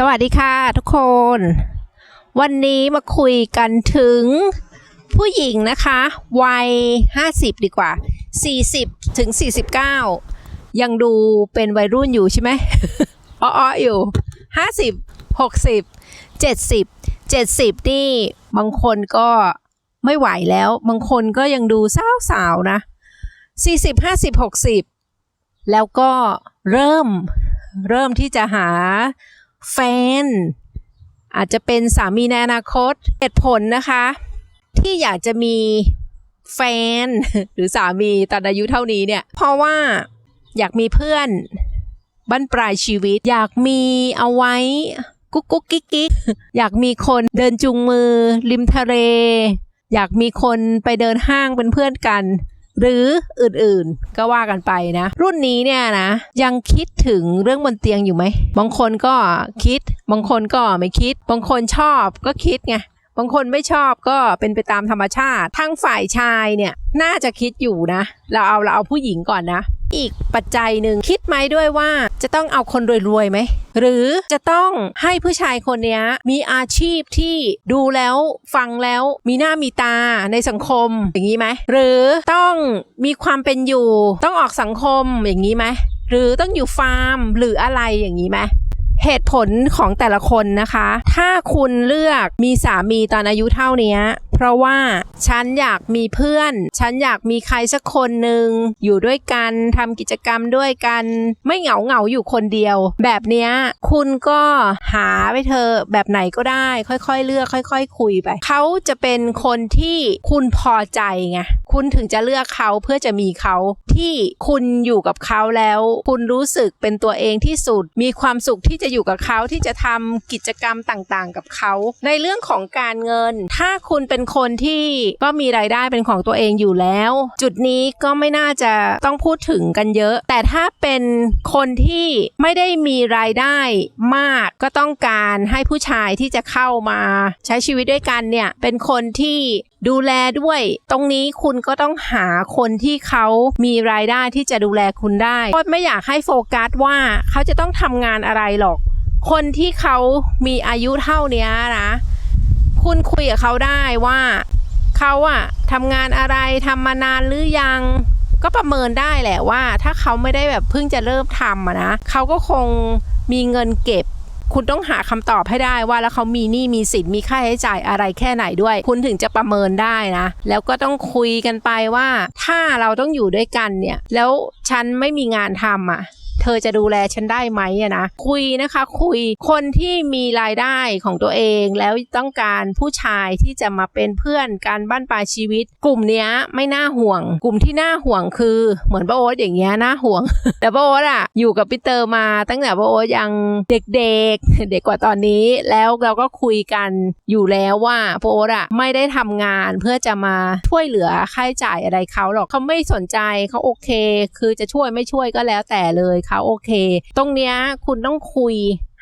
สวัสดีค่ะทุกคน วันนี้มาคุยกันถึงผู้หญิงนะคะ วัย 50 ดีกว่า 40 ถึง 49 ยังดูเป็นวัยรุ่นอยู่ใช่ไหมอ้อๆอยู่ 50 60 70 70 นี่ บางคนก็ไม่ไหวแล้ว บางคนก็ยังดูสาวๆนะ 40 50 60 แล้วก็เริ่มเริ่มที่จะหา แฟน อาจจะเป็นสามีในอนาคตเหตุผลนะคะ ที่อยากจะมีแฟน หรือสามีตอนอายุเท่านี้เนี่ย เพราะว่าอยากมีเพื่อนบั้นปลายชีวิต อยากมีเอาไว้กุ๊กกุ๊กกิ๊กกิ๊กอยากมีคนเดินจูงมือ ริมทะเล อยากมีคนไปเดินห้างเป็นเพื่อนกัน หรืออื่นๆ ก็ว่ากันไปนะ รุ่นนี้เนี่ยนะ ยังคิดถึงเรื่องบนเตียงอยู่ไหม บางคนก็คิด บางคนก็ไม่คิด บางคนชอบก็คิดไงบางคนไม่ชอบก็เป็นไปตามธรรมชาติทางฝ่ายชายเนี่ยน่าจะคิดอยู่นะ เราเอาเราเอาผู้หญิงก่อนนะ อีกปัจจัยหนึ่งคิดไหมด้วยว่าจะต้องเอาคนรวยๆไหม หรือจะต้องให้ผู้ชายคนนี้มีอาชีพที่ดูแล้วฟังแล้วมีหน้ามีตาในสังคมอย่างนี้ไหม หรือต้องมีความเป็นอยู่ ต้องออกสังคมอย่างนี้ไหม หรือต้องอยู่ฟาร์มหรืออะไรอย่างนี้ไหมเหตุผลของแต่ละคนนะคะ ถ้าคุณเลือกมีสามีตอนอายุเท่านี้ เพราะว่าฉันอยากมีเพื่อน ฉันอยากมีใครสักคนหนึ่งอยู่ด้วยกันทำกิจกรรมด้วยกัน ไม่เหงาเหงาอยู่คนเดียว แบบเนี้ยคุณก็หาไปเธอแบบไหนก็ได้ ค่อยๆ เลือก ค่อย ๆ คุยไป เขาจะเป็นคนที่คุณพอใจไงคุณถึงจะเลือกเขาเพื่อจะมีเขาที่คุณอยู่กับเขาแล้ว คุณรู้สึกเป็นตัวเองที่สุด มีความสุขที่จะอยู่กับเขาที่จะทำกิจกรรมต่างๆ กับเขา ในเรื่องของการเงิน ถ้าคุณเป็นคนที่ก็มีรายได้เป็นของตัวเองอยู่แล้ว จุดนี้ก็ไม่น่าจะต้องพูดถึงกันเยอะ แต่ถ้าเป็นคนที่ไม่ได้มีรายได้มากก็ต้องการให้ผู้ชายที่จะเข้ามาใช้ชีวิตด้วยกันเนี่ยเป็นคนที่ดูแลด้วย ตรงนี้คุณก็ต้องหาคนที่เขามีรายได้ที่จะดูแลคุณได้ก็ไม่อยากให้โฟกัสว่าเขาจะต้องทำงานอะไรหรอก คนที่เขามีอายุเท่านี้นะ คุณคุยกับเขาได้ว่าเขาอะทำงานอะไรทำมานานหรือยังก็ประเมินได้แหละว่า ถ้าเขาไม่ได้แบบเพิ่งจะเริ่มทำอะนะเขาก็คงมีเงินเก็บ คุณต้องหาคำตอบให้ได้ว่าแล้วเขามีหนี้มีสินมีค่าใช้จ่ายอะไรแค่ไหนด้วย คุณถึงจะประเมินได้นะ แล้วก็ต้องคุยกันไปว่า ถ้าเราต้องอยู่ด้วยกันเนี่ย แล้ว ฉันไม่มีงานทำอะ เธอจะดูแลฉันได้ไหมอะนะ คุยนะคะ คุยคนที่มีรายได้ของตัวเองแล้วต้องการผู้ชายที่จะมาเป็นเพื่อนการบ้านปลายชีวิต กลุ่มเนี้ยไม่น่าห่วง กลุ่มที่น่าห่วงคือเหมือนป้าโอ๊ตอย่างเงี้ยน่าห่วง แต่ป้าโอ๊ตอะอยู่กับพี่เตอร์มาตั้งแต่ป้าโอ๊ตยังเด็กๆ เด็กกว่าตอนนี้แล้วเราก็คุยกันอยู่แล้วว่าป้าโอ๊ตอะไม่ได้ทำงานเพื่อจะมาช่วยเหลือค่าใช้จ่ายอะไรเขาหรอกเขาไม่สนใจเขาโอเค คือจะช่วยไม่ช่วยก็แล้วแต่เลยเขาโอเค ตรงเนี้ยคุณต้องคุย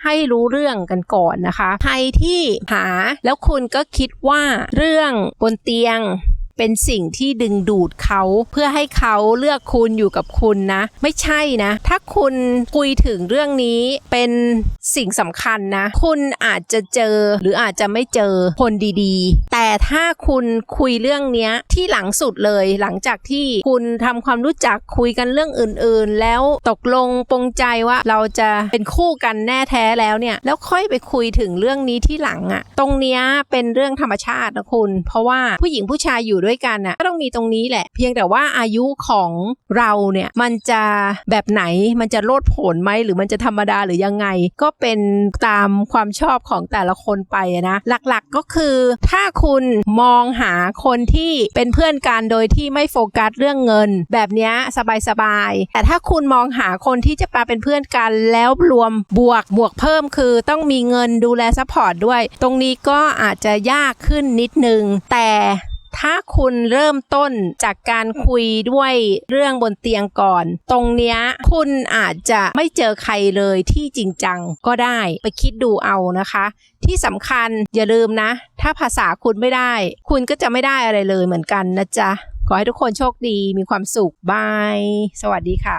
ให้รู้เรื่องกันก่อนนะคะ ใครที่หาแล้วคุณก็คิดว่าเรื่องบนเตียงเป็นสิ่งที่ดึงดูดเขาเพื่อให้เขาเลือกคุณอยู่กับคุณนะ ไม่ใช่นะ ถ้าคุณคุยถึงเรื่องนี้เป็น สิ่งสำคัญนะ คุณอาจจะเจอหรืออาจจะไม่เจอคนดีๆ แต่ถ้าคุณคุยเรื่องเนี้ยที่หลังสุดเลย หลังจากที่คุณทำความรู้จักคุยกันเรื่องอื่นๆ แล้วตกลงปรงใจว่าเราจะเป็นคู่กันแน่แท้แล้วเนี่ยแล้วค่อยไปคุยถึงเรื่องนี้ที่หลังอะตรงเนี้ยเป็นเรื่องธรรมชาตินะคุณ เพราะว่าผู้หญิงผู้ชายอยู่ด้วยกันอะก็ต้องมีตรงนี้แหละ เพียงแต่ว่าอายุของเราเนี่ยมันจะแบบไหนมันจะโลดโผนไหมหรือมันจะธรรมดาหรือยังไงก็เป็นตามความชอบของแต่ละคนไปนะ หลักๆก็คือถ้าคุณมองหาคนที่เป็นเพื่อนกันโดยที่ไม่โฟกัสเรื่องเงิน แบบนี้สบายๆแต่ถ้าคุณมองหาคนที่จะมาเป็นเพื่อนกันแล้วรวมบวกบวกเพิ่มคือต้องมีเงินดูแลซัพพอร์ตด้วย ตรงนี้ก็อาจจะยากขึ้นนิดนึงแต่ ถ้าคุณเริ่มต้นจากการคุยด้วยเรื่องบนเตียงก่อน ตรงเนี้ยคุณอาจจะไม่เจอใครเลยที่จริงจังก็ได้ไปคิดดูเอานะคะ ที่สำคัญอย่าลืมนะ ถ้าภาษาคุณไม่ได้ คุณก็จะไม่ได้อะไรเลยเหมือนกันนะจ๊ะ ขอให้ทุกคนโชคดีมีความสุขบาย สวัสดีค่ะ